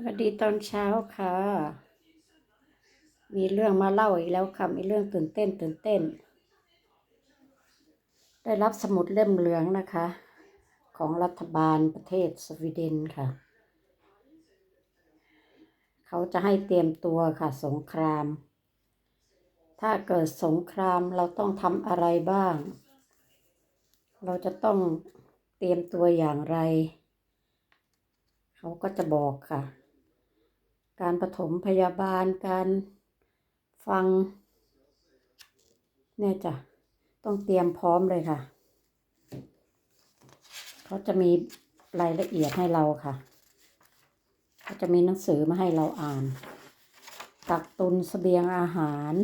สวัสดีตอนเช้าค่ะ มีเรื่องมาเล่าอีกแล้วค่ะ มีเรื่องตื่นเต้นตื่นเต้น ได้รับสมุดเล่มเหลืองนะคะ ของรัฐบาลประเทศสวีเดนค่ะ เขาจะให้เตรียมตัวค่ะสงคราม ถ้าเกิดสงครามเราต้องทำอะไรบ้าง เราจะต้องเตรียมตัวอย่างไร เขาก็จะบอกค่ะ การปฐมพยาบาลการฟัง เนี่ยจ้ะ ต้องเตรียมพร้อมเลยค่ะ เขาจะมีรายละเอียดให้เราค่ะเขาจะมีหนังสือมาให้เราอ่าน กักตุนเสบียงอาหาร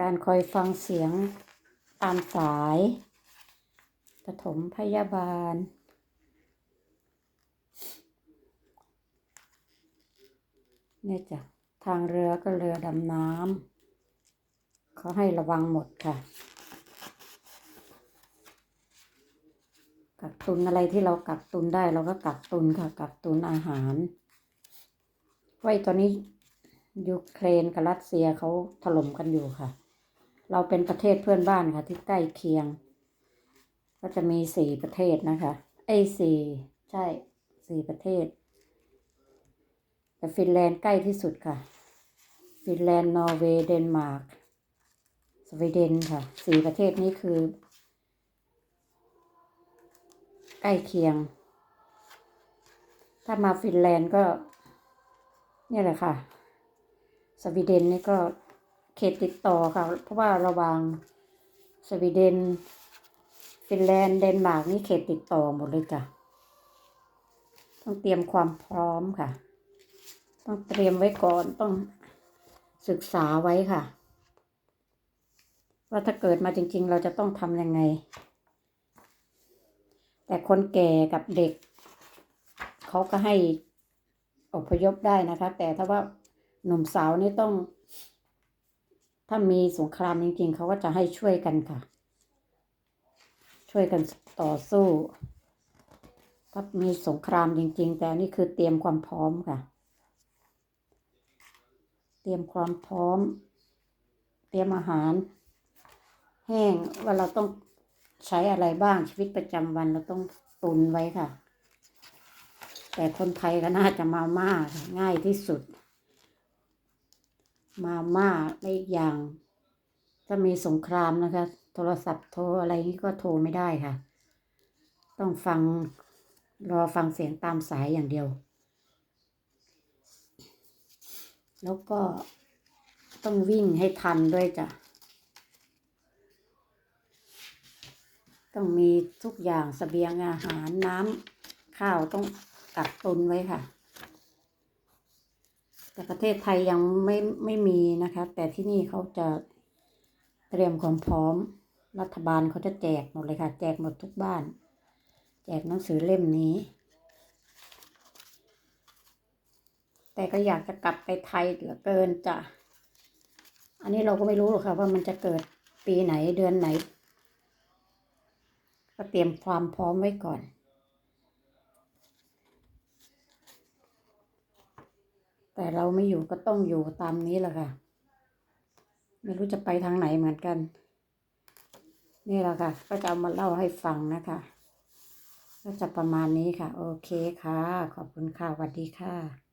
การคอยฟังเสียงตามสายปฐมพยาบาล เนี่ยจ้ะทางเรือก็เรือดำน้ำเขาให้ระวังหมดค่ะ กักตุนอะไรที่เรากักตุนได้เราก็กักตุนค่ะ กักตุนอาหารไว้ตอนนี้ยูเครนกับรัสเซียเขาถล่มกันอยู่ค่ะ เราเป็นประเทศเพื่อนบ้านค่ะที่ใกล้เคียง ก็จะมีสี่ประเทศนะคะ ไอ้สี่ใช่สี่ประเทศ แต่ฟินแลนด์ใกล้ที่สุดค่ะ ฟินแลนด์นอร์เวย์เดนมาร์กสวีเดนค่ะสี่ประเทศนี้คือ ใกล้เคียง ถ้ามาฟินแลนด์ก็ เนี่ยแหละค่ะ สวีเดนนี่ก็เขตติดต่อค่ะ เพราะว่าระหว่างสวีเดน ฟินแลนด์เดนมาร์กนี่เขตติดต่อหมดเลยจ้ะต้องเตรียมความพร้อมค่ะ ต้องเตรียมไว้ก่อนต้องศึกษาไว้ค่ะ ว่าถ้าเกิดมาจริง ๆ เราจะต้องทำยังไง แต่คนแก่กับเด็ก เขาก็ให้อพยพได้นะคะ แต่ถ้าว่าหนุ่มสาวนี่ต้อง ถ้ามีสงครามจริง ๆ เขาก็จะให้ช่วยกันค่ะ ช่วยกันต่อสู้ถ้ามีสงครามจริง ๆ แต่นี่คือเตรียมความพร้อมค่ะ เตรียมความพร้อม เตรียมอาหาร แห้งว่าเราต้องใช้อะไรบ้างชีวิตประจำวันเราต้องตุนไว้ค่ะ แต่คนไทยก็น่าจะมาม่าง่ายที่สุด มาม่าและอีกอย่าง ถ้ามีสงครามนะคะ โทรศัพท์โทรอะไรนี้ก็โทรไม่ได้ค่ะ ต้องฟังรอฟังเสียงตามสายอย่างเดียว แล้วก็ต้องวิ่งให้ทันด้วยจ้ะ ต้องมีทุกอย่างสเสบียงอาหารน้ำข้าวต้องกักตุนไว้ค่ะ แต่ประเทศไทยยังไม่ไม่มีนะคะ แต่ที่นี่เขาจะเตรียมความพร้อมรัฐบาลเขาจะแจกหมดเลยค่ะ แจกหมดทุกบ้าน แจกหนังสือเล่มนี้ แต่ก็อยากจะกลับไปไทยเหลือเกินจ้ะ อันนี้เราก็ไม่รู้หรอกค่ะว่ามันจะเกิดปีไหนเดือนไหน ก็เตรียมความพร้อมไว้ก่อน แต่เราไม่อยู่ก็ต้องอยู่ตามนี้แหละค่ะ ไม่รู้จะไปทางไหนเหมือนกัน นี่แหละค่ะ ก็จะเอามาเล่าให้ฟังนะคะก็จะประมาณนี้ค่ะ โอเคค่ะ ขอบคุณค่ะสวัสดีค่ะ